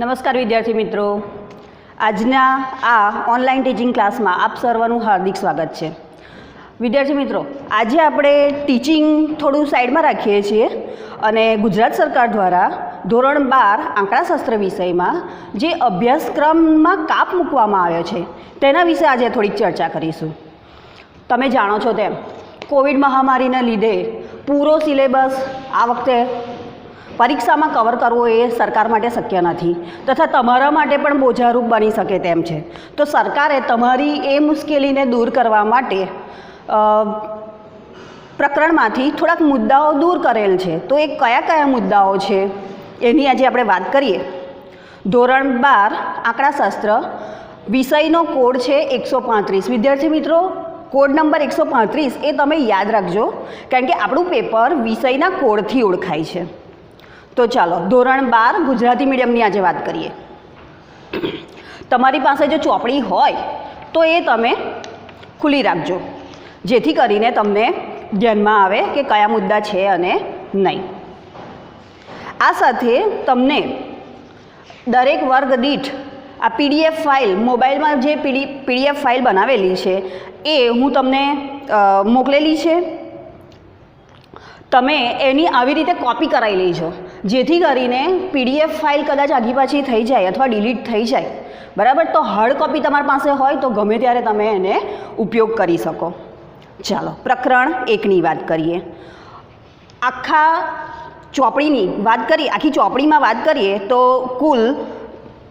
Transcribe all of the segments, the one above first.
નમસ્કાર વિદ્યાર્થી મિત્રો. આજના આ ઓનલાઈન ટીચિંગ ક્લાસમાં આપ સર્વનું હાર્દિક સ્વાગત છે. વિદ્યાર્થી મિત્રો, આજે આપણે ટીચિંગ થોડું સાઈડમાં રાખીએ છીએ અને ગુજરાત સરકાર દ્વારા ધોરણ બાર આંકડાશાસ્ત્ર વિષયમાં જે અભ્યાસક્રમમાં કાપ મૂકવામાં આવ્યો છે, તેના વિશે આજે થોડીક ચર્ચા કરીશું. તમે જાણો છો તેમ, કોવિડ મહામારીને લીધે પૂરો સિલેબસ આ વખતે પરીક્ષામાં કવર કરવો એ સરકાર માટે શક્ય નથી. તથા તમારા માટે પણ બોજારૂપ બની શકે તેમ છે. તો સરકારે તમારી એ મુશ્કેલીને દૂર કરવા માટે પ્રકરણમાંથી થોડાક મુદ્દાઓ દૂર કરેલ છે. તો એ કયા કયા મુદ્દાઓ છે? એની આજે આપણે વાત કરીએ. ધોરણ બાર, આંકડાશાસ્ત્ર, વિષયનો કોડ છે એકસો પાંત્રીસ. વિદ્યાર્થી મિત્રો, કોડ નંબર એકસો પાંત્રીસ એ તમે યાદ રાખજો, કારણ કે આપણું પેપર વિષયના કોડથી ઓળખાય છે. તો ચાલો, ધોરણ બાર ગુજરાતી મીડિયમની આજે વાત કરીએ. તમારી પાસે જો ચોપડી હોય, તો એ તમે ખુલ્લી રાખજો. જેથી કરીને તમને ધ્યાનમાં આવે કે કયા મુદ્દા છે અને નહીં. આ સાથે તમને દરેક વર્ગ દીઠ આ પીડીએફ ફાઇલ, મોબાઈલમાં જે પીડી પીડીએફ ફાઇલ બનાવેલી છે, એ હું તમને મોકલેલી છે. તમે એની આવી રીતે કોપી કરાવી લેજો. જેથી કરીને પીડીએફ ફાઇલ કદાચ આગી પાછી થઈ જાય અથવા ડિલીટ થઈ જાય. બરાબર? તો હાર્ડ કોપી તમારી પાસે હોય તો ગમે ત્યારે તમે એને ઉપયોગ કરી શકો. ચાલો, પ્રકરણ એકની વાત કરીએ. આખા ચોપડીની વાત કરીએ, આખી ચોપડીમાં વાત કરીએ તો કુલ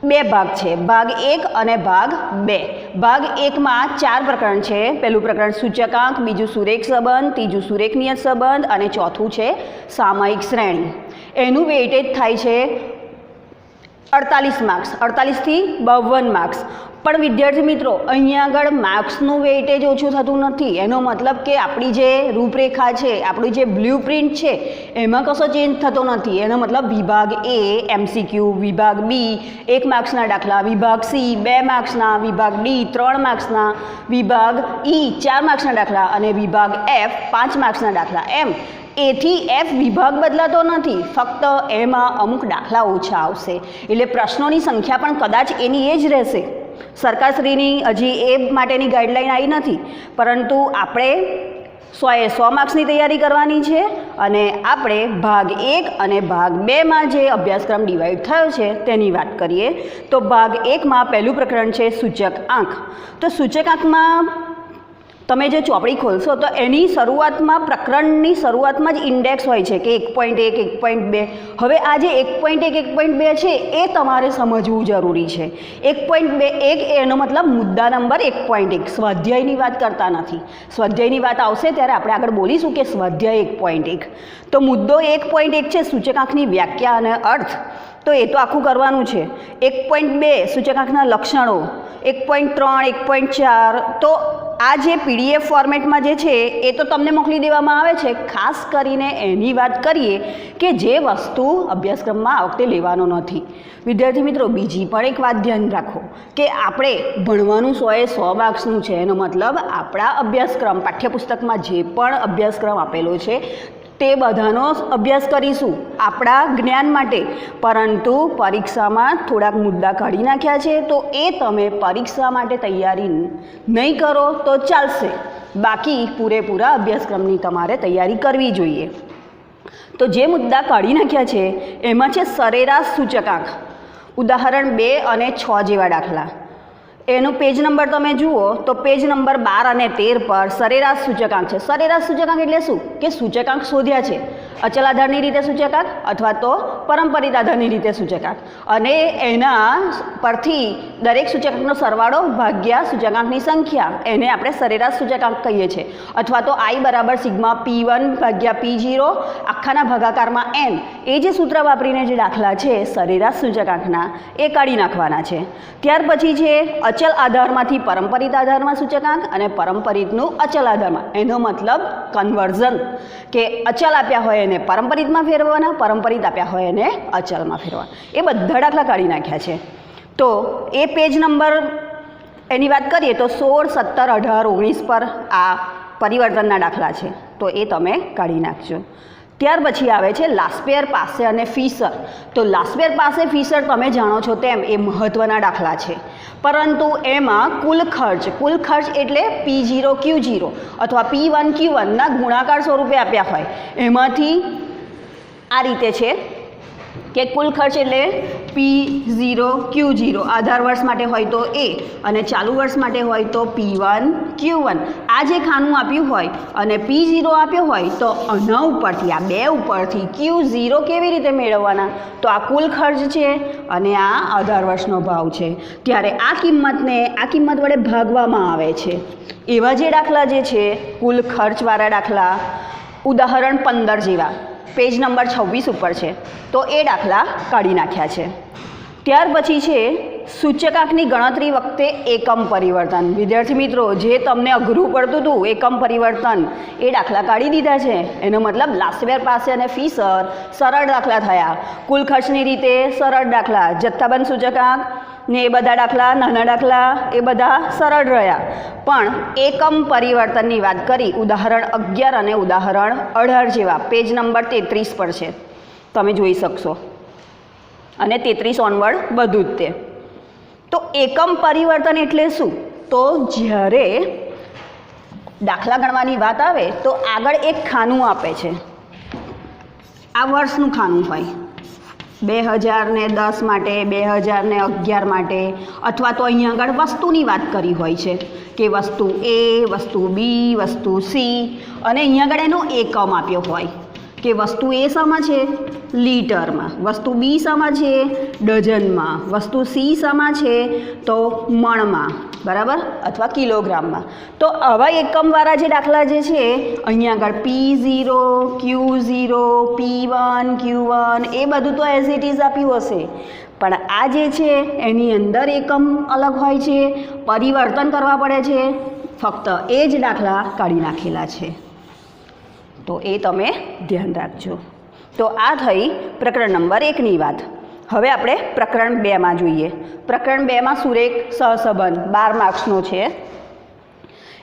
બે ભાગ છે. ભાગ એક અને ભાગ બે. ભાગ એકમાં ચાર પ્રકરણ છે. પહેલું પ્રકરણ સૂચકાંક, બીજું સુરેખ સંબંધ, ત્રીજું સુરેખનીય સંબંધ અને ચોથું છે સામયિક શ્રેણી. એનું વેઇટેજ થાય છે અડતાલીસ માર્ક્સ અડતાલીસથી બાવન માર્ક્સ પણ વિદ્યાર્થી મિત્રો, અહીંયા આગળ માર્ક્સનું વેઇટેજ ઓછું થતું નથી. એનો મતલબ કે આપણી જે રૂપરેખા છે, આપણી જે બ્લુ પ્રિન્ટ છે, એમાં કશો ચેન્જ થતો નથી. એનો મતલબ વિભાગ એ એમસીક્યુ વિભાગ બી એક માર્ક્સના દાખલા, વિભાગ સી બે માર્ક્સના વિભાગ ડી ત્રણ માર્ક્સના વિભાગ ઈ ચાર માર્ક્સના દાખલા અને વિભાગ એફ પાંચ માર્ક્સના દાખલા. એમ. એથી એફ વિભાગ બદલાતો નથી. ફક્ત એમાં અમુક દાખલા ઓછા આવશે. એટલે પ્રશ્નોની સંખ્યા પણ કદાચ એની એ જ રહેશે. સરકારશ્રીની હજી એ માટેની ગાઈડલાઈન આવી નથી. પરંતુ આપણે સોએ સો માર્ક્સની તૈયારી કરવાની છે અને આપણે ભાગ એક અને ભાગ બેમાં જે અભ્યાસક્રમ ડિવાઈડ થયો છે તેની વાત કરીએ તો ભાગ એકમાં પહેલું પ્રકરણ છે સૂચક આંક. તો સૂચક આંકમાં તમે જે ચોપડી ખોલશો તો એની શરૂઆતમાં પ્રકરણની શરૂઆતમાં જ ઇન્ડેક્સ હોય છે કે એક પોઈન્ટ એક એક પોઈન્ટ બે હવે આ જે એક પોઈન્ટ એક એક પોઈન્ટ બે છે એ તમારે સમજવું જરૂરી છે એક પોઈન્ટ બે એક એનો મતલબ મુદ્દા નંબર એક પોઈન્ટ એક સ્વાધ્યાયની વાત કરતા નથી સ્વાધ્યાયની વાત આવશે ત્યારે આપણે આગળ બોલીશું કે સ્વાધ્યાય એક પોઈન્ટ એક તો મુદ્દો એક પોઈન્ટ એક છે સૂચકાંકની વ્યાખ્યા અને અર્થ તો એ તો આખું કરવાનું છે એક પોઈન્ટ બે સૂચકાંકના લક્ષણો એક પોઈન્ટ ત્રણ એક પોઈન્ટ ચાર તો આ જે પીડીએફ ફોર્મેટમાં જે છે, એ તો તમને મોકલી દેવામાં આવે છે. ખાસ કરીને એની વાત કરીએ કે જે વસ્તુ અભ્યાસક્રમમાં આ વખતે લેવાનો નથી. વિદ્યાર્થી મિત્રો, બીજી પણ એક વાત ધ્યાન રાખો કે આપણે ભણવાનું સો એ સો માર્ક્સનું છે, એનો મતલબ આપણા અભ્યાસક્રમ, પાઠ્યપુસ્તકમાં જે પણ અભ્યાસક્રમ આપેલો છે તે બધાનો અભ્યાસ કરીશું આપણા જ્ઞાન માટે. પરંતુ પરીક્ષામાં થોડાક મુદ્દા કાઢી નાખ્યા છે, તો એ તમે પરીક્ષા માટે તૈયારી નહીં કરો તો ચાલશે. બાકી પૂરેપૂરા અભ્યાસક્રમની તમારે તૈયારી કરવી જોઈએ. તો જે મુદ્દા કાઢી નાખ્યા છે, એમાં છે સરેરાશ સૂચકાંક. ઉદાહરણ બે અને છ જેવા દાખલા. એનો પેજ નંબર તમે જુઓ તો પેજ નંબર બાર અને તેર પર સરેરાશ સૂચકાંક છે. સરેરાશ સૂચકાંક એટલે શું? કે સૂચકાંક શોધ્યા છે. અચલ આધારની રીતે સૂચકાંક અથવા તો પરંપરિત આધારની રીતે સૂચકાંક. અને એના પરથી દરેક સૂચકાંકનો સરવાળો ભાગ્યા સૂચકાંકની સંખ્યા. એને આપણે સરેરાશ સૂચકાંક કહીએ છીએ. અથવા તો આઈ બરાબર સિગ્મા પી વન ભાગ્યા પી જીરો આખાના ભાગાકારમાં એન એ જે સૂત્ર વાપરીને જે દાખલા છે, સરેરાશ સૂચકાંકના, એ કાઢી નાખવાના છે. ત્યાર પછી છે અચલ આધારમાંથી પરંપરિત આધારમાં સૂચકાંક અને પરંપરિતનું અચલ આધારમાં. એનો મતલબ કન્વર્ઝન કે અચલ આપ્યા હોય એને પરંપરિતમાં ફેરવવાના પરંપરિત આપ્યા હોય એને અચલમાં ફેરવવાના. એ બધા દાખલા કાઢી નાખ્યા છે. તો એ પેજ નંબર એની વાત કરીએ તો સોળ, સત્તર, અઢાર, ઓગણીસ પર આ પરિવર્તનના દાખલા છે. તો એ તમે કાઢી નાખજો. ત્યાર પછી આવે છે લાસ્પેર પાસે અને ફીસર તો લાસ્પેર પાસે ફીસર તમે જાણો છો તેમ એ મહત્ત્વના દાખલા છે. પરંતુ એમાં કુલ ખર્ચ કુલ ખર્ચ એટલે પી જીરો ક્યુ જીરો અથવા પી વન ક્યુ વનના ગુણાકાર સ્વરૂપે આપ્યા હોય. એમાંથી આ રીતે છે કે કુલ ખર્ચ એટલે પી ઝીરો ક્યુ ઝીરો આધાર વર્ષ માટે હોય તો એ અને ચાલુ વર્ષ માટે હોય તો પી વન ક્યુ વન આ જે ખાનું આપ્યું હોય અને પી ઝીરો આપ્યો હોય તો આના ઉપરથી, આ બે ઉપરથી ક્યુ ઝીરો કેવી રીતે મેળવવાના? તો આ કુલ ખર્ચ છે અને આ આધાર વર્ષનો ભાવ છે. ત્યારે આ કિંમતને, આ કિંમત વડે ભાગવામાં આવે છે. એવા જે દાખલા જે છે, કુલ ખર્ચવાળા દાખલા, ઉદાહરણ પંદર જેવા. પેજ નંબર છવ્વીસ ઉપર છે. તો એ દાખલા કાઢી નાખ્યા છે. ત્યાર પછી છે સૂચકાંકની ગણતરી વખતે એકમ પરિવર્તન. વિદ્યાર્થી મિત્રો, જે તમને અઘરું પડતું હતું, એકમ પરિવર્તન, એ દાખલા કાઢી દીધા છે. એનો મતલબ લાસ્ટવેર પાસે અને ફીસર સરળ દાખલા થયા. કુલ ખર્ચની રીતે સરળ દાખલા, જથ્થાબંધ સૂચકાંક ને એ બધા દાખલા, નાના દાખલા, એ બધા સરળ રહ્યા. પણ એકમ પરિવર્તનની વાત કરી, ઉદાહરણ અગિયાર અને ઉદાહરણ અઢાર જેવા પેજ નંબર તેત્રીસ પર છે. તમે જોઈ શકશો. અને તેત્રીસ ઓનવર્ડ બધું જ તે. તો એકમ પરિવર્તન એટલે શું? તો જ્યારે દાખલા ગણવાની વાત આવે, તો આગળ એક ખાનું આપે છે. આ વર્ષનું ખાનું હોય. બે હજાર ને દસ માટે, બે હજાર ને અગિયાર માટે, અથવા તો અહીં આગળ વસ્તુની વાત કરી હોય છે કે વસ્તુ એ વસ્તુ બી વસ્તુ સી અને અહીં આગળ એનો એકમ આપ્યો હોય. કે વસ્તુ એ શામાં છે? લીટરમાં. વસ્તુ બી શામાં છે? ડઝનમાં. વસ્તુ સી શામાં છે? તો મણમાં. બરાબર? અથવા કિલોગ્રામમાં. તો આવા એકમવાળા જે દાખલા જે છે, અહીંયા આગળ P zero Q zero P one Q one એ બધું તો એઝ ઇટ ઇઝ આપ્યું હશે. પણ આ જે છે, એની અંદર એકમ અલગ હોય છે, પરિવર્તન કરવા પડે છે. ફક્ત એ જ દાખલા કાઢી નાખેલા છે. તો એ તમે ધ્યાન રાખજો. તો આ થઈ પ્રકરણ નંબર એકની વાત. હવે આપણે પ્રકરણ બેમાં જોઈએ. પ્રકરણ બેમાં સુરેખ સહસંબંધ? બાર માર્ક્સનો છે.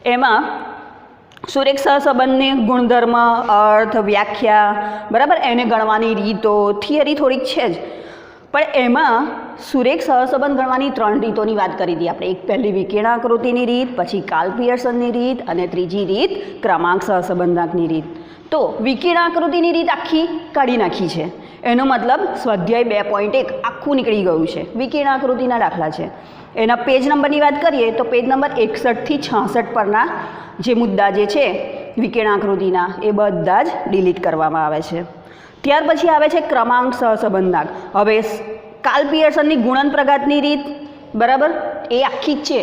એમાં સુરેખ સહસંબંધને ગુણધર્મ, અર્થ, વ્યાખ્યા, બરાબર? એને ગણવાની રીતો, થિયરી થોડીક છે જ. પણ એમાં સુરેખ સહસંબંધ ગણવાની ત્રણ રીતોની વાત કરી હતી આપણે. એક પહેલી વિકિરણાકૃતિની રીત, પછી કાલ પિયર્સનની રીત અને ત્રીજી રીત ક્રમાંક સહસંબંધાંકની રીત. તો વિકિરણ આકૃતિની રીત આખી કાઢી નાખી છે. એનો મતલબ સ્વાધ્યાય બે પોઈન્ટ એક આખું નીકળી ગયું છે. વિકિરણ આકૃતિના દાખલા છે. એના પેજ નંબરની વાત કરીએ તો પેજ નંબર એકસઠથી છાસઠ પરના જે મુદ્દા જે છે વિકિરણ આકૃતિના, એ બધા જ ડિલીટ કરવામાં આવે છે. ત્યાર પછી આવે છે ક્રમાંક સહસંબંધાક. હવે કાલ પિયર્સનની ગુણન પ્રઘાતની રીત, બરાબર? એ આખી જ છે.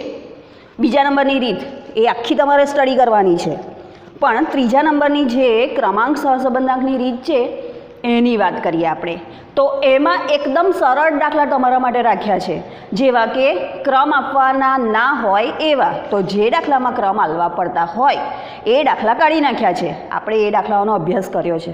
બીજા નંબરની રીત, એ આખી તમારે સ્ટડી કરવાની છે. પણ ત્રીજા નંબરની જે ક્રમાંક સહસંબંધાંકની રીત છે, એની વાત કરીએ આપણે. તો એમાં એકદમ સરળ દાખલા તમારા માટે રાખ્યા છે. જેવા કે ક્રમ આપવાના ના હોય એવા, તો જે દાખલામાં ક્રમ આલવા પડતા હોય, એ દાખલા કાઢી નાખ્યા છે. આપણે એ દાખલાઓનો અભ્યાસ કર્યો છે.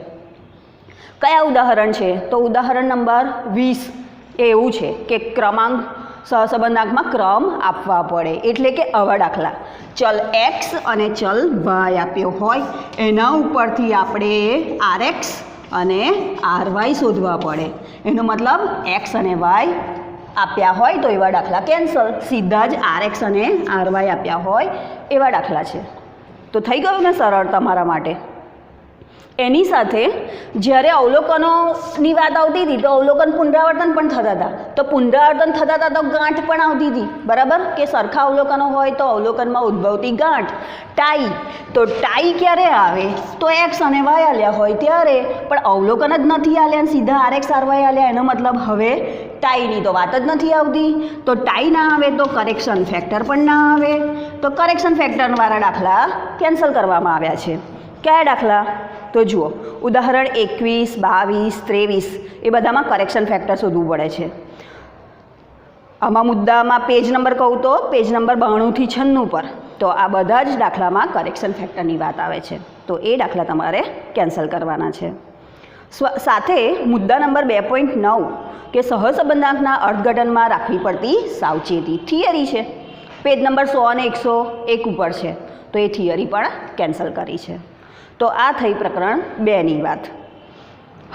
કયા ઉદાહરણ છે? તો ઉદાહરણ નંબર વીસ એવું છે કે ક્રમાંક સહસંબંધાંકમાં ક્રમ આપવા પડે. એટલે કે આવા દાખલા ચલ એક્સ અને ચલ વાય આપ્યો હોય, એના ઉપરથી આપણે આર એક્સ અને આર વાય શોધવા પડે. એનો મતલબ એક્સ અને વાય આપ્યા હોય તો એવા દાખલા કેન્સલ સીધા જ આર એક્સ અને આર વાય આપ્યા હોય એવા દાખલા છે. તો થઈ ગયું ને સરળ તમારા માટે? એની સાથે જ્યારે અવલોકનોની વાત આવતી હતી તો અવલોકન પુનરાવર્તન પણ થતા હતા. તો પુનરાવર્તન થતા હતા તો ગાંઠ પણ આવતી હતી. બરાબર? કે સરખા અવલોકનો હોય તો અવલોકનમાં ઉદ્ભવતી ગાંઠ. ટાઈ. તો ટાઈ ક્યારે આવે? તો એક્સ અને વાય આલ્યા હોય ત્યારે. પણ અવલોકન જ નથી આલ્યા સીધા આર એક્સ, આર વાય આલ્યા. એનો મતલબ હવે ટાઈની તો વાત જ નથી આવતી. તો ટાઈ ના આવે તો કરેક્શન ફેક્ટર પણ ના આવે. તો કરેક્શન ફેક્ટરવાળા દાખલા કેન્સલ કરવામાં આવ્યા છે. કયા દાખલા? તો જુઓ, ઉદાહરણ એકવીસ, બાવીસ, ત્રેવીસ, એ બધામાં કરેક્શન ફેક્ટર શોધવું પડે છે. આમાં મુદ્દામાં પેજ નંબર કહું તો પેજ નંબર બાણુંથી છન્નું પર. તો આ બધા જ દાખલામાં કરેક્શન ફેક્ટરની વાત આવે છે. તો એ દાખલા તમારે કેન્સલ કરવાના છે. સ્વ, સાથે મુદ્દા નંબર બે પોઈન્ટ નવ, કે સહસંબંધાંકના અર્થઘટનમાં રાખવી પડતી સાવચેતી થિયરી છે. પેજ નંબર સો અને એકસો એક ઉપર છે. તો એ થિયરી પણ કેન્સલ કરી છે. તો આ થઈ પ્રકરણ બેની વાત.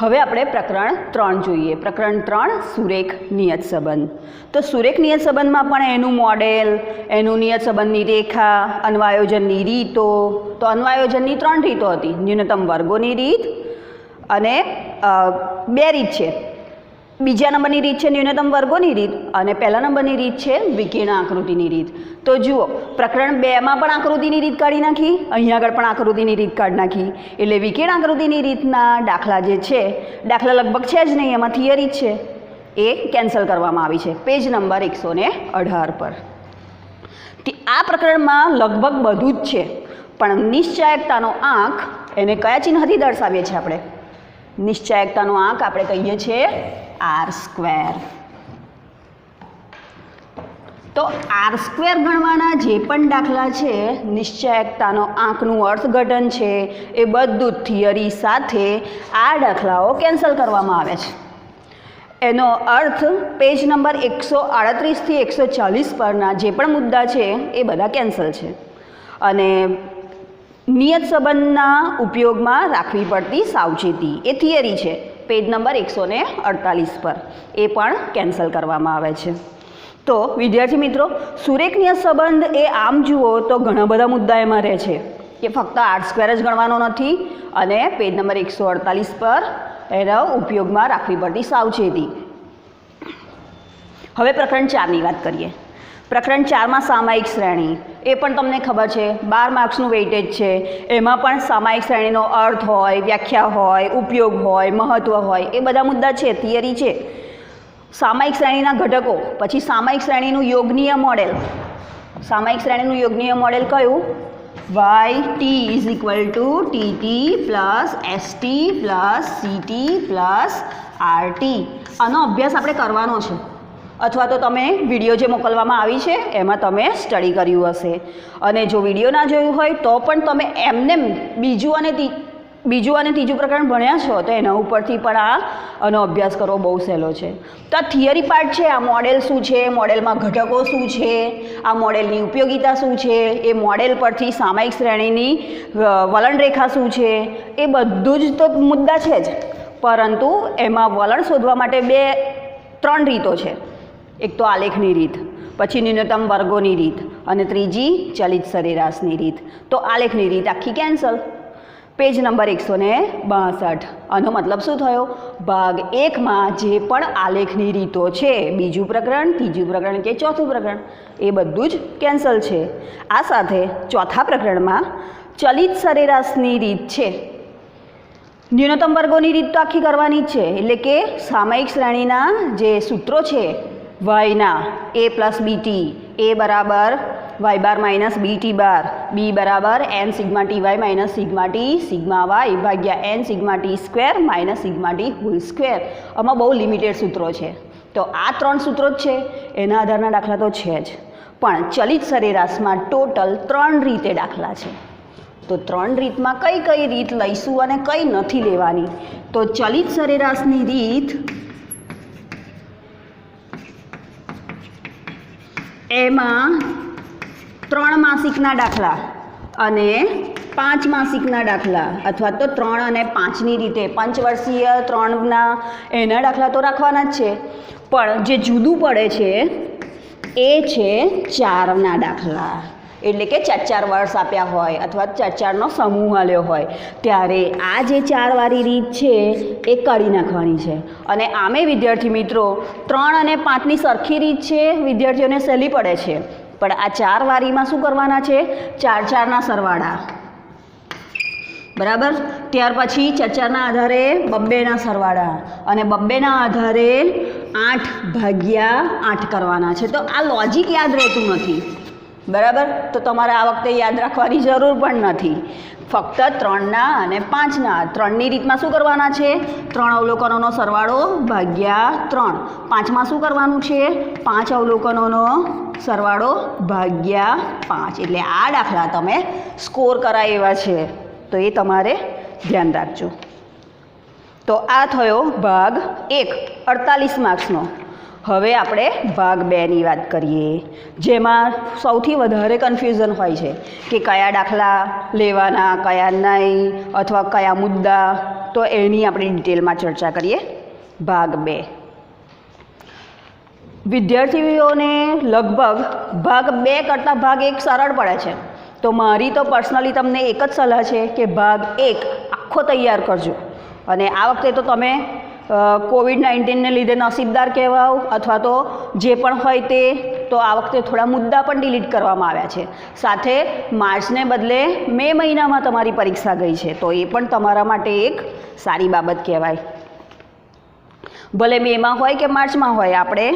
હવે આપણે પ્રકરણ ત્રણ જોઈએ. પ્રકરણ ત્રણ, સુરેખ નિયત સંબંધ. તો સુરેખ નિયત સંબંધમાં પણ એનું મોડેલ, એનું નિયત સંબંધની રેખા, અન્વાયોજનની રીતો. તો અન્વાયોજનની ત્રણ રીતો હતી. ન્યૂનતમ વર્ગોની રીત અને બે રીત છે. બીજા નંબરની રીત છે ન્યૂનતમ વર્ગોની રીત અને પહેલા નંબરની રીત છે વિકીર્ણ આકૃતિની રીત. તો જુઓ, પ્રકરણ બેમાં પણ આકૃતિની રીત કાઢી નાખી, અહીંયા આગળ પણ આકૃતિની રીત કાઢી નાખી. એટલે વિકિર્ણ આકૃતિની રીતના દાખલા જે છે, દાખલા લગભગ છે જ નહીં, એમાં થિયરી જ છે. એ કેન્સલ કરવામાં આવી છે. પેજ નંબર એકસો અઢાર પર. આ પ્રકરણમાં લગભગ બધું જ છે, પણ નિશ્ચાયકતાનો આંક એને કયા ચિહ્નથી દર્શાવીએ છીએ આપણે? નિશ્ચાયકતાનો આંક આપણે કહીએ છીએ આર સ્ક્વેર. તો આર સ્ક્વેર ગણવાના જે પણ દાખલા છે, નિશ્ચાયકતાનો આંકનું અર્થઘટન છે, એ બધું થિયરી સાથે આ દાખલાઓ કેન્સલ કરવામાં આવે છે. એનો અર્થ પેજ નંબર એકસો આડત્રીસથી એકસો ચાલીસ પરના જે પણ મુદ્દા છે, એ બધા કેન્સલ છે. અને નિયત સંબંધના ઉપયોગમાં રાખવી પડતી સાવચેતી. એ થિયરી છે. પેજ નંબર એકસો ને અડતાલીસ પર. એ પણ કેન્સલ કરવામાં આવે છે. તો, વિદ્યાર્થી મિત્રો, સુરેખ નિયત સંબંધ એ આમ જુઓ તો ઘણા બધા મુદ્દા એમાં રહે છે. કે ફક્ત આર્ટ સ્ક્વેર જ ગણવાનો નથી અને પેજ નંબર એકસો અડતાલીસ પર એનો ઉપયોગમાં રાખવી પડતી સાવચેતી. હવે પ્રકરણ ચારની વાત કરીએ. પ્રકરણ ચારમાં સામાયિક શ્રેણી. એ પણ તમને ખબર છે, બાર માર્ક્સનું વેઇટેજ છે. એમાં પણ સામાયિક શ્રેણીનો અર્થ હોય, વ્યાખ્યા હોય, ઉપયોગ હોય મહત્ત્વ હોય, એ બધા મુદ્દા છે થિયરી છે. સામાયિક શ્રેણીના ઘટકો, પછી સામાયિક શ્રેણીનું યોગનીય મોડેલ. સામાયિક શ્રેણીનું યોગનીય મોડેલ કયું? Y T is equal to T T plus S T plus C T plus R T આનો અભ્યાસ આપણે કરવાનો છે. અથવા તો તમે વીડિયો જે મોકલવામાં આવી છે, એમાં તમે સ્ટડી કર્યું હશે. અને જો વીડિયો ના જોયું હોય, તો પણ તમે એમને બીજું અને બીજું અને ત્રીજું પ્રકરણ ભણ્યા છો, તો એના ઉપરથી પણ આ આનો અભ્યાસ કરવો બહુ સહેલો છે. તો આ થિયરી પાર્ટ છે, આ મોડેલ શું છે મોડેલમાં ઘટકો શું છે, આ મોડેલની ઉપયોગિતા શું છે, એ મોડેલ પરથી સામાયિક શ્રેણીની વલણરેખા શું છે, એ બધું જ તો મુદ્દા છે જ. પરંતુ એમાં વલણ શોધવા માટે બે, ત્રણ રીતો છે. એક તો આલેખની રીત, પછી ન્યૂનતમ વર્ગોની રીત અને ત્રીજી ચલિત સરેરાશની રીત. તો આલેખની રીત આખી કેન્સલ પેજ નંબર એકસો ને બાસઠ. આનો મતલબ શું થયો? ભાગ એકમાં જે પણ આલેખની રીતો છે, બીજું પ્રકરણ, ત્રીજું પ્રકરણ કે ચોથું પ્રકરણ, એ બધું જ કેન્સલ છે. આ સાથે ચોથા પ્રકરણમાં ચલિત સરેરાશની રીત છે. ન્યૂનતમ વર્ગોની રીત તો આખી કરવાની જ છે, એટલે કે સામયિક શ્રેણીના જે સૂત્રો છે વાયના એ પ્લસ બીટી એ બરાબર Y bar minus BT bar. B બરાબર N sigma T Y minus sigma T sigma Y ભાગ્યા N sigma T square minus sigma T whole square. આમાં બહુ લિમિટેડ સૂત્રો છે. તો આ ત્રણ સૂત્રો જ છે. એના આધારના દાખલા તો છે જ. પણ ચલિત સરેરાશમાં ટોટલ ત્રણ રીતે દાખલા છે. તો ત્રણ રીતમાં કઈ કઈ રીત લઈશું અને કઈ નથી લેવાની? તો ચલિત સરેરાશની રીત એમાં ત્રણ માસિકના દાખલા અને પાંચ માસિકના દાખલા, અથવા તો ત્રણ અને પાંચની રીતે. પંચવર્ષીય ત્રણના એના દાખલા તો રાખવાના જ છે. પણ જે જુદું પડે છે, એ છે ચારના દાખલા. એટલે કે ચાર ચાર વર્ષ આપ્યા હોય અથવા ચાર ચારનો સમૂહ આલ્યો હોય, ત્યારે આ જે ચારવાળી રીત છે એ કાઢી નાખવાની છે. અને આમે વિદ્યાર્થી મિત્રો, ત્રણ અને પાંચની સરખી રીત છે, વિદ્યાર્થીઓને સહેલી પડે છે. પણ આ ચાર વારીમાં શું કરવાના છે? ચાર ચારના સરવાળા. બરાબર? ત્યાર પછી ચચારના આધારે બબ્બેના સરવાળા અને બબ્બેના આધારે આઠ ભાગ્યા આઠ કરવાના છે. તો આ લોજિક યાદ રહેતું નથી. બરાબર? તો તમારે આ વખતે યાદ રાખવાની જરૂર પણ નથી. ફક્ત ત્રણના અને પાંચના. ત્રણની રીતમાં શું કરવાના છે? ત્રણ અવલોકનોનો સરવાળો ભાગ્યા ત્રણ. પાંચમાં શું કરવાનું છે? પાંચ અવલોકનોનો સરવાળો ભાગ્યા પાંચ. એટલે આ દાખલા તમે સ્કોર કરાય એવા છે. તો એ તમારે ધ્યાન રાખજો. તો આ થયો ભાગ એક. અડતાલીસ માર્ક્સનો. હવે આપણે ભાગ બેની વાત કરીએ, જેમાં સૌથી વધારે કન્ફ્યુઝન હોય છે કે કયા દાખલા લેવાના, કયા નહીં, અથવા કયા મુદ્દા. તો એની આપણે ડિટેલમાં ચર્ચા કરીએ. ભાગ બે. વિદ્યાર્થીઓને લગભગ ભાગ બે કરતાં ભાગ એક સરળ પડે છે. તો મારી તો પર્સનલી તમને એક જ સલાહ છે કે ભાગ એક આખો તૈયાર કરજો. અને આ વખતે તો તમે કોવિડ નાઇન્ટીનને લીધે નસીબદાર કહેવાઓ અથવા તો જે પણ હોય તે, તો આ વખતે થોડા મુદ્દા પણ ડિલીટ કરવામાં આવ્યા છે. સાથે માર્ચને બદલે મે મહિનામાં તમારી પરીક્ષા ગઈ છે, તો એ પણ તમારા માટે એક સારી બાબત કહેવાય. ભલે મેમાં હોય કે માર્ચમાં હોય, આપણે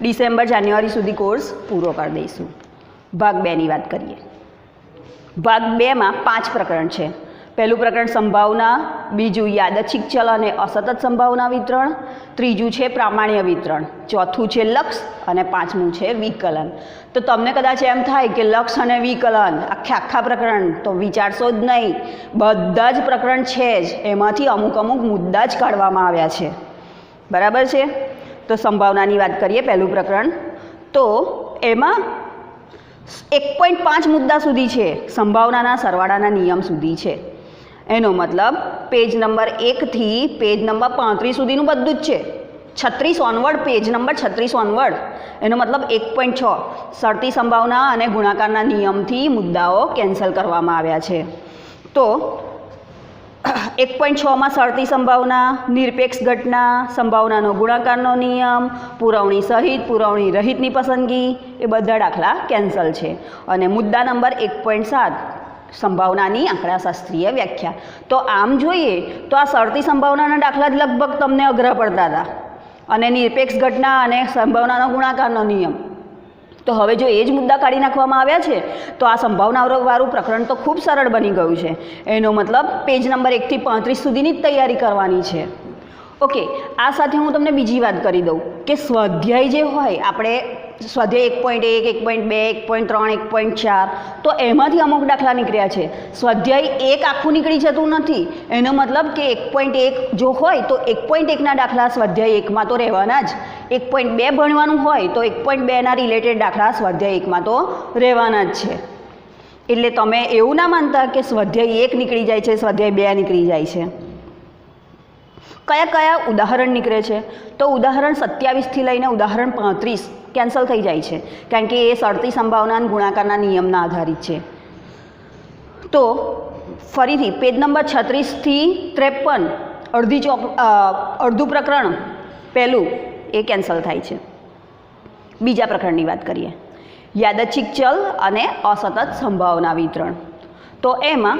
ડિસેમ્બર, જાન્યુઆરી સુધી કોર્સ પૂરો કરી દઈશું. ભાગ બેની વાત કરીએ. ભાગ બેમાં પાંચ પ્રકરણ છે. પહેલું પ્રકરણ સંભાવના, બીજું યાદચ્છિક ચલ અને અસતત સંભાવના વિતરણ, ત્રીજું છે પ્રામાણ્ય વિતરણ, ચોથું છે લક્ષ અને પાંચમું છે વિકલન. તો તમને કદાચ એમ થાય કે લક્ષ અને વિકલન આખે આખા પ્રકરણ, તો વિચારશો જ નહીં. બધા જ પ્રકરણ છે જ, એમાંથી અમુક અમુક મુદ્દા જ કાઢવામાં આવ્યા છે. બરાબર છે? તો સંભાવનાની વાત કરીએ પહેલું પ્રકરણ. તો એમાં એક પોઈન્ટ પાંચ મુદ્દા સુધી છે, સંભાવનાના સરવાળાના નિયમ સુધી છે. એનો મતલબ પેજ નંબર એકથી પેજ નંબર પાંત્રીસ સુધીનું બધું જ છે. છત્રીસ ઓનવર્ડ પેજ નંબર છત્રીસ ઓનવર્ડ એનો મતલબ એક પોઈન્ટ છ. સડતી સંભાવના અને ગુણાકારના નિયમથી મુદ્દાઓ કેન્સલ કરવામાં આવ્યા છે. તો, એક પોઈન્ટ છમાં સરતી સંભાવના, નિરપેક્ષ ઘટના, સંભાવનાનો ગુણાકારનો નિયમ, પુરવણી સહિત, પુરવણી રહિતની પસંદગી, એ બધા દાખલા કેન્સલ છે. અને મુદ્દા નંબર એક પોઈન્ટ સાત. સંભાવનાની આંકડાશાસ્ત્રીય વ્યાખ્યા. તો આમ જોઈએ તો આ સરતી સંભાવનાના દાખલા જ લગભગ તમને અઘરા પડતા હતા. અને નિરપેક્ષ ઘટના અને સંભાવનાનો ગુણાકારનો નિયમ. તો હવે જો એ જ મુદ્દા કાઢી નાખવામાં આવ્યા છે, તો આ સંભાવનાવાળું પ્રકરણ તો ખૂબ સરળ બની ગયું છે. એનો મતલબ પેજ નંબર એકથી પાંત્રીસ સુધીની જ તૈયારી કરવાની છે. ઓકે, આ સાથે હું તમને બીજી વાત કરી દઉં કે સ્વાધ્યાય જે હોય, આપણે સ્વાધ્યાય એક પોઈન્ટ એક એક પોઈન્ટ બે, એક પોઈન્ટ ત્રણ, એક પોઈન્ટ ચાર. તો એમાંથી અમુક દાખલા નીકળ્યા છે. સ્વાધ્યાય એક આખું નીકળી જતું નથી. એનો મતલબ કે એક પોઈન્ટ એક જો હોય તો એક પોઈન્ટ એકના દાખલા સ્વાધ્યાય એકમાં તો રહેવાના જ. એક પોઈન્ટ બે ભણવાનું હોય તો એક પોઈન્ટ બેના રિલેટેડ દાખલા સ્વાધ્યાય એકમાં તો રહેવાના જ છે. એટલે તમે એવું ના માનતા કે સ્વાધ્યાય એક નીકળી જાય છે, સ્વાધ્યાય બે નીકળી જાય છે. કયા કયા ઉદાહરણ નીકળે છે? તો ઉદાહરણ સત્યાવીસથી લઈને ઉદાહરણ પાંત્રીસ કેન્સલ થઈ જાય છે. કારણ કે એ સડતી સંભાવના અને ગુણાકારના નિયમના આધારિત છે. તો ફરીથી પેજ નંબર છત્રીસથી ત્રેપન, અડધી ચોપ અડધું પ્રકરણ પહેલું એ કેન્સલ થાય છે. બીજા પ્રકરણની વાત કરીએ. યાદચ્છિક ચલ અને અસતત સંભાવના વિતરણ. તો એમાં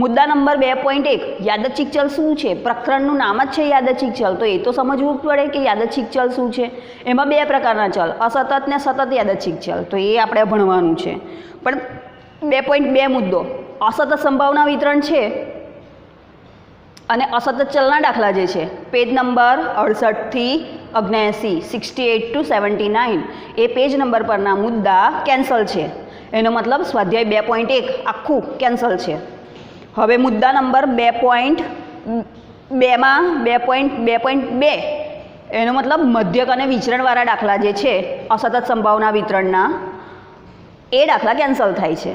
મુદ્દા નંબર બે પોઈન્ટ એક, યાદચ્છિક ચલ શું છે? પ્રકરણનું નામ જ છે યાદચ્છિક ચલ, તો એ તો સમજવું પડે કે યાદચ્છિક ચલ શું છે. એમાં બે પ્રકારના ચલ, અસતત ને સતત યાદચ્છિક ચલ, તો એ આપણે ભણવાનું છે. પણ બે પોઈન્ટ બે મુદ્દો, અસતત સંભાવના વિતરણ છે અને અસતત ચલના દાખલા જે છે. પેજ નંબર અડસઠથી અગ્નેસી sixty eight to seventy nine, A page number પરના મુદ્દા કેન્સલ છે. એનો મતલબ સ્વાધ્યાય બે પોઈન્ટ એક, આખું કેન્સલ છે. હવે મુદ્દા નંબર બે પોઈન્ટ બેમાં, બે પોઈન્ટ બે પોઈન્ટ બે. એનો મતલબ મધ્યક અને વિચરણવાળા દાખલા જે છે, અસતત સંભાવના વિતરણના, એ દાખલા કેન્સલ થાય છે.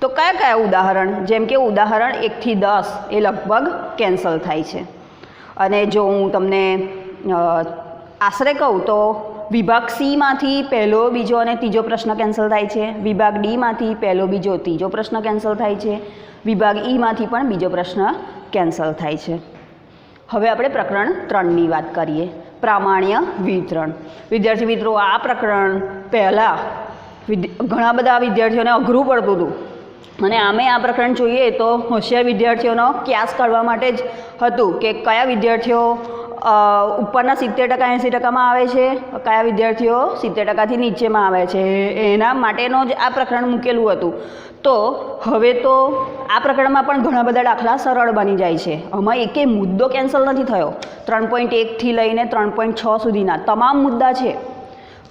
તો કયા કયા ઉદાહરણ? જેમ કે ઉદાહરણ એકથી દસ એ લગભગ કેન્સલ થાય છે. અને જો હું તમને આશરે કહું તો વિભાગ સીમાંથી પહેલો, બીજો અને ત્રીજો પ્રશ્ન કેન્સલ થાય છે. વિભાગ ડીમાંથી પહેલો, બીજો, ત્રીજો પ્રશ્ન કેન્સલ થાય છે. વિભાગ ઈમાંથી પણ બીજો પ્રશ્ન કેન્સલ થાય છે. હવે આપણે પ્રકરણ ત્રણની વાત કરીએ. પ્રામાણ્ય વિતરણ. વિદ્યાર્થી મિત્રો, આ પ્રકરણ પહેલાં ઘણા બધા વિદ્યાર્થીઓને અઘરું પડતું હતું. અને આમે આ પ્રકરણ જોઈએ તો હોશિયાર વિદ્યાર્થીઓનો ક્યાસ કરવા માટે જ હતું કે કયા વિદ્યાર્થીઓ ઉપરના સિત્તેર ટકા, એંસી ટકામાં આવે છે, કયા વિદ્યાર્થીઓ સિત્તેર ટકાથી નીચેમાં આવે છે. એના માટેનો જ આ પ્રકરણ મૂકેલું હતું. તો હવે તો આ પ્રકરણમાં પણ ઘણા બધા દાખલા સરળ બની જાય છે. આમાં એકે મુદ્દો કેન્સલ નથી થયો. ત્રણ પોઈન્ટ એકથી લઈને ત્રણ પોઈન્ટ છ સુધીના તમામ મુદ્દા છે.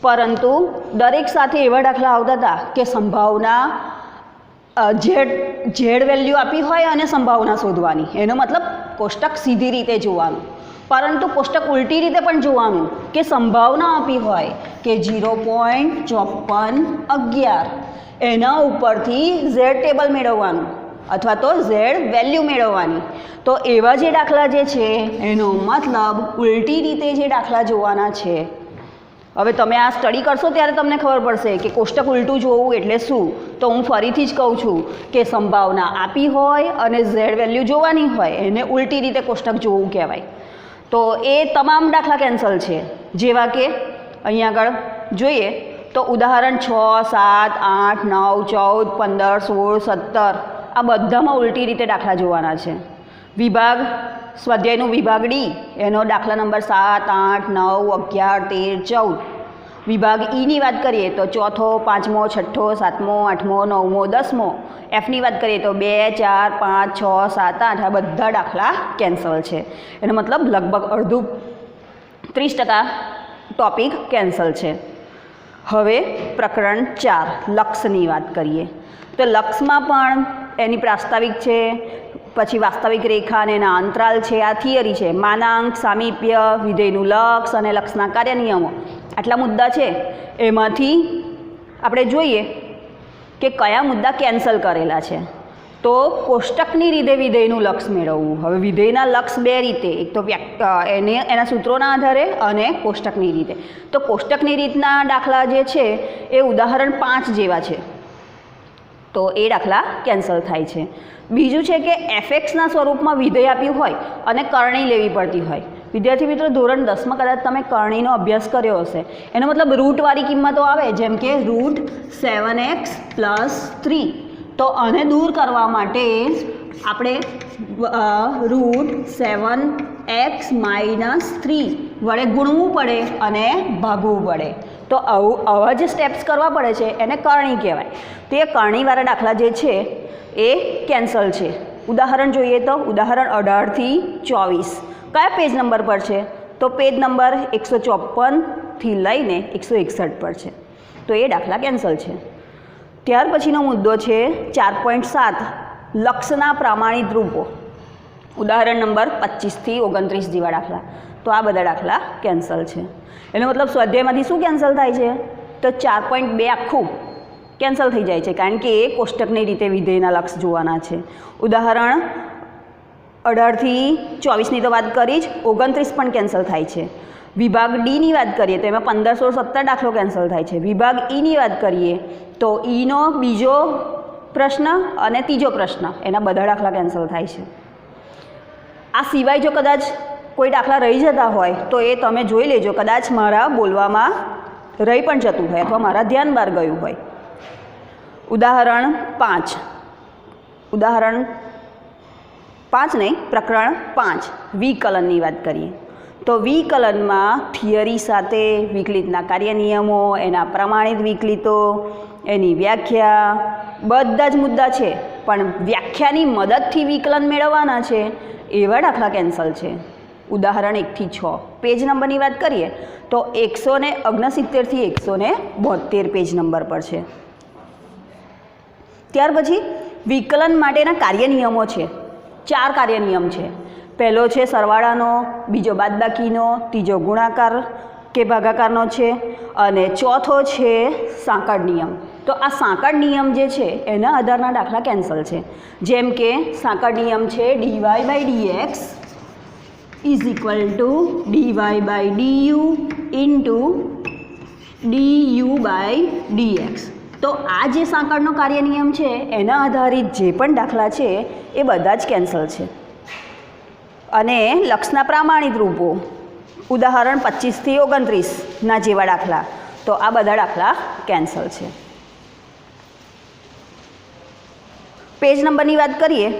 પરંતુ દરેક સાથે એવા દાખલા આવતા હતા કે સંભાવના ઝેડ ઝેડ વેલ્યુ આપી હોય અને સંભાવના શોધવાની. એનો મતલબ કોષ્ટક સીધી રીતે જોવાનું. પરંતુ કોષ્ટક ઉલટી રીતે પણ જોવાનું કે સંભાવના આપી હોય કે ઝીરો પોઈન્ટ ચોપન અગિયાર એના ઉપરથી ઝેડ ટેબલ મેળવવાનું અથવા તો ઝેડ વેલ્યુ મેળવવાની. તો એવા જે દાખલા જે છે, એનો મતલબ ઉલટી રીતે જે દાખલા જોવાના છે. હવે તમે આ સ્ટડી કરશો ત્યારે તમને ખબર પડશે કે કોષ્ટક ઉલટું જોવું એટલે શું? તો હું ફરીથી જ કહું છું કે સંભાવના આપી હોય અને ઝેડ વેલ્યુ જોવાની હોય એને ઉલટી રીતે કોષ્ટક જોવું કહેવાય. તો એ તમામ દાખલા કેન્સલ છે. જેવા કે અહીંયા આગળ જોઈએ, તો ઉદાહરણ છ, સાત, આઠ, નવ, ચૌદ, પંદર, સોળ, સત્તર, આ બધામાં ઉલટી રીતે દાખલા જોવાના છે. વિભાગ, સ્વાધ્યાયનું વિભાગ ડી, એનો દાખલા નંબર સાત, આઠ, નવ, અગિયાર, તેર, ચૌદ. વિભાગ ઈની વાત કરીએ તો ચોથો, પાંચમો, છઠ્ઠો, સાતમો, આઠમો, નવમો, દસમો. એફની વાત કરીએ તો બે, ચાર, પાંચ, છ, સાત, આઠ, આ બધા દાખલા કેન્સલ છે. એનો મતલબ લગભગ અડધું ત્રીસ ટકા ટોપિક કેન્સલ છે. હવે પ્રકરણ ચાર, લક્ષની વાત કરીએ. તો લક્ષમાં પણ એની પ્રાસ્તાવિક છે, પછી વાસ્તવિક રેખા અને એના અંતરાલ છે, આ થિયરી છે. માનાંક, સામીપ્ય, વિધેયનું લક્ષ અને લક્ષના કાર્ય નિયમો આટલા મુદ્દા છે. એમાંથી આપણે જોઈએ કે કયા મુદ્દા કેન્સલ કરેલા છે. તો કોષ્ટકની રીતે વિધેયનું લક્ષ મેળવવું. હવે વિધેયના લક્ષ બે રીતે. એક તો વ્યક્ત એને, એના સૂત્રોના આધારે અને કોષ્ટકની રીતે. તો કોષ્ટકની રીતના દાખલા જે છે, એ ઉદાહરણ પાંચ જેવા છે. તો એ દાખલા કેન્સલ થાય છે. બીજું છે કે એફએક્સના સ્વરૂપમાં વિધેય આપ્યું હોય અને કરણી લેવી પડતી હોય. વિદ્યાર્થી મિત્રો, ધોરણ દસમાં કદાચ તમે કરણીનો અભ્યાસ કર્યો હશે. એનો મતલબ રૂટવાળી કિંમતો આવે, જેમ કે root seven X plus three. તો આને દૂર કરવા માટે આપણે root seven X minus three વડે ગુણવું પડે અને ભાગવું પડે. તો આવું, આવા જે સ્ટેપ્સ કરવા પડે છે, એને કરણી કહેવાય. તે કરણીવાળા દાખલા જે છે, એ કેન્સલ છે. ઉદાહરણ જોઈએ તો, ઉદાહરણ અઢારથી ચોવીસ. કયા પેજ નંબર પર છે? તો પેજ નંબર એકસો ચોપનથી લઈને એકસો એકસઠ પર છે. તો એ દાખલા કેન્સલ છે. ત્યાર પછીનો મુદ્દો છે ચાર પોઈન્ટ સાત, લક્ષના પ્રામાણિક રૂપો ઉદાહરણ નંબર પચીસથી ઓગણત્રીસ જેવા દાખલા. તો આ બધા દાખલા કેન્સલ છે. એનો મતલબ સ્વાધ્યાયમાંથી શું કેન્સલ થાય છે? તો ચાર પોઈન્ટ બે આખું કેન્સલ થઈ જાય છે. કારણ કે એ કોષ્ટકની રીતે વિધેયના લક્ષ જોવાના છે. ઉદાહરણ અઢારથી ચોવીસની તો વાત કરી જ, ઓગણત્રીસ પણ કેન્સલ થાય છે. વિભાગ ડીની વાત કરીએ તો એમાં પંદર સોળ સત્તર દાખલો કેન્સલ થાય છે. વિભાગ ઈની વાત કરીએ તો ઈનો બીજો પ્રશ્ન અને ત્રીજો પ્રશ્ન, એના બધા દાખલા કેન્સલ થાય છે. આ સિવાય જો કદાચ કોઈ દાખલા રહી જતા હોય, તો એ તમે જોઈ લેજો. કદાચ મારા બોલવામાં રહી પણ જતું હોય અથવા મારા ધ્યાન બહાર ગયું હોય. ઉદાહરણ પાંચ. ઉદાહરણ પાંચ નહીં, પ્રકરણ પાંચ વિકલનની વાત કરીએ. તો વિકલનમાં થિયરી સાથે વિકલિતના કાર્ય નિયમો એના પ્રમાણિત વિકલિતો, એની વ્યાખ્યા, બધા જ મુદ્દા છે. પણ વ્યાખ્યાની મદદથી વિકલન મેળવવાના છે એવા દાખલા કેન્સલ છે. ઉદાહરણ એકથી છ. પેજ નંબરની વાત કરીએ, તો એકસો ને ઓગણસિત્તેરથી એકસો ને બોતેર પેજ નંબર પર છે. ત્યાર પછી વિકલન માટેના કાર્ય નિયમો છે. ચાર કાર્ય નિયમ છે. પહેલો છે સરવાળાનો, બીજો બાદબાકીનો, ત્રીજો ગુણાકાર કે ભાગાકારનો છે, અને ચોથો છે સાંકળ નિયમ. તો આ સાંકળ નિયમ જે છે એના આધારના દાખલા કેન્સલ છે. જેમ કે સાંકળ નિયમ છે DY by DX is equal to DY by DU into DU by DX તો આ જે સાંકળનો કાર્ય નિયમ છે, એના આધારિત જે પણ દાખલા છે, એ બધા જ કેન્સલ છે. અને લક્ષના પ્રામાણિક રૂપો, ઉદાહરણ પચીસથી ઓગણત્રીસના જેવા દાખલા, તો આ બધા દાખલા કેન્સલ છે. પેજ નંબરની વાત કરીએ.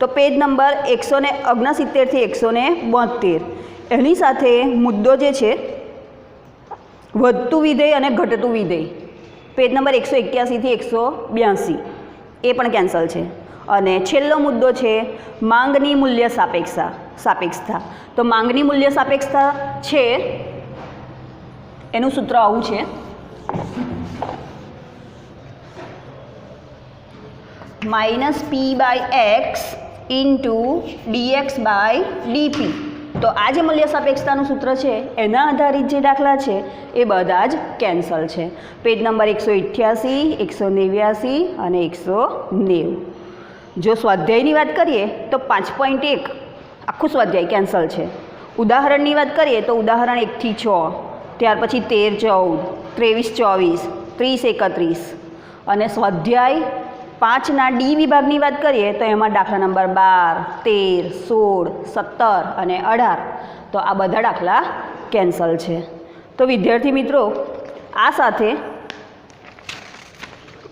તો પેજ નંબર એકસો ને ઓગણસિત્તેરથી એકસો ને બોતેર એની સાથે મુદ્દો જે છે વધતું વિધેય અને ઘટતું વિધેય. પેજ નંબર એકસો એક્યાસીથી એકસો બ્યાસી. એ પણ કેન્સલ છે. અને છેલ્લો મુદ્દો છે માંગની મૂલ્ય સાપેક્ષા, સાપેક્ષતા. તો માંગની મૂલ્ય સાપેક્ષતા છે, એનું સૂત્ર આવું છે. Minus P by X into DX by DP તો આ જે મૂલ્ય સાપેક્ષતાનું સૂત્ર છે, એના આધારિત જે દાખલા છે, એ બધા જ કેન્સલ છે. પેજ નંબર એકસો અઠ્યાસી એકસો નેવ્યાસી અને એકસો નેવું. જો સ્વાધ્યાયની વાત કરીએ, તો પાંચ પોઈન્ટ એક આખું સ્વાધ્યાય કેન્સલ છે. ઉદાહરણની વાત કરીએ, તો ઉદાહરણ એકથી છ, ત્યાર પછી તેર, ચૌદ, ત્રેવીસ, ચોવીસ, ત્રીસ, એકત્રીસ. અને સ્વાધ્યાય પાંચના ડી વિભાગની વાત કરીએ તો એમાં દાખલા નંબર બાર, તેર, સોળ, સત્તર અને અઢાર. તો આ બધા દાખલા કેન્સલ છે. તો વિદ્યાર્થી મિત્રો, આ સાથે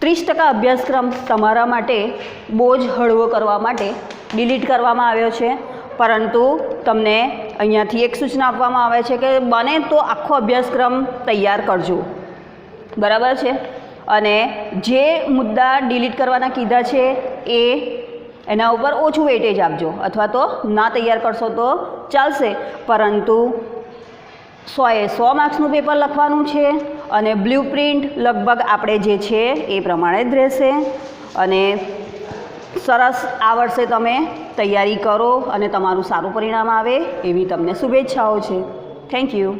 ત્રીસ ટકા અભ્યાસક્રમ તમારા માટે બોજ હળવો કરવા માટે ડિલીટ કરવામાં આવ્યો છે. પરંતુ તમને અહીંયાથી એક સૂચના આપવામાં આવે છે કે બને તો આખો અભ્યાસક્રમ તૈયાર કરજો. બરાબર છે? અને જે મુદ્દા ડિલીટ કરવાના કીધા છે એ એના ઉપર ઓછું વેટેજ આપજો. અથવા તો ના તૈયાર કરશો તો ચાલશે. પરંતુ સોએ સો માર્ક્સનું પેપર લખવાનું છે અને બ્લુ પ્રિન્ટ લગભગ આપણે જે છે એ પ્રમાણે જ રહેશે. અને સરસ આ વર્ષે તમે તૈયારી કરો અને તમારું સારું પરિણામ આવે એવી તમને શુભેચ્છાઓ છે. Thank you